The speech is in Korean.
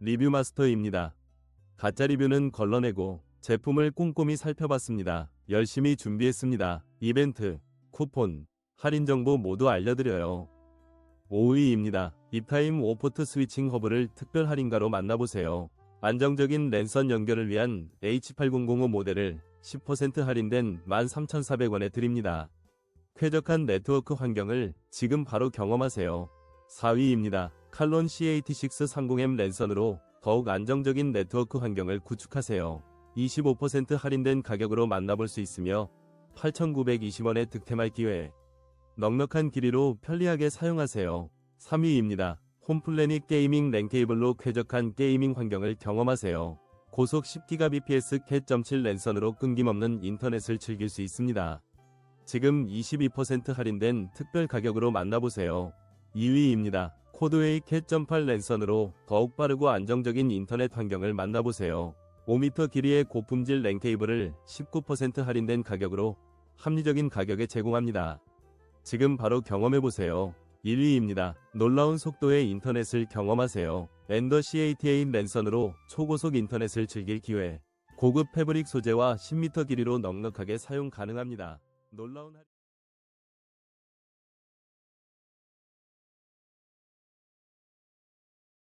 리뷰 마스터입니다. 가짜 리뷰는 걸러내고 제품을 꼼꼼히 살펴봤습니다. 열심히 준비했습니다. 이벤트, 쿠폰, 할인 정보 모두 알려드려요. 5위입니다. 입타임 오포트 스위칭 허브를 특별 할인가로 만나보세요. 안정적인 랜선 연결을 위한 H8005 모델을 10% 할인된 13,400원에 드립니다. 쾌적한 네트워크 환경을 지금 바로 경험하세요. 4위입니다. 칼론 CAT630M 랜선으로 더욱 안정적인 네트워크 환경을 구축하세요. 25% 할인된 가격으로 만나볼 수 있으며 8,920원의 득템할 기회. 넉넉한 길이로 편리하게 사용하세요. 3위입니다. 홈플래닛 게이밍 랜 케이블로 쾌적한 게이밍 환경을 경험하세요. 고속 10GBps cat.7 랜선으로 끊김없는 인터넷을 즐길 수 있습니다. 지금 22% 할인된 특별 가격으로 만나보세요. 2위입니다. 코드웨이 cat.8 랜선으로 더욱 빠르고 안정적인 인터넷 환경을 만나보세요. 5m 길이의 고품질 랜 케이블을 19% 할인된 가격으로 합리적인 가격에 제공합니다. 지금 바로 경험해보세요. 1위입니다. 놀라운 속도의 인터넷을 경험하세요. 엔더 CATA 랜선으로 초고속 인터넷을 즐길 기회. 고급 패브릭 소재와 10m 길이로 넉넉하게 사용 가능합니다. 놀라운 할-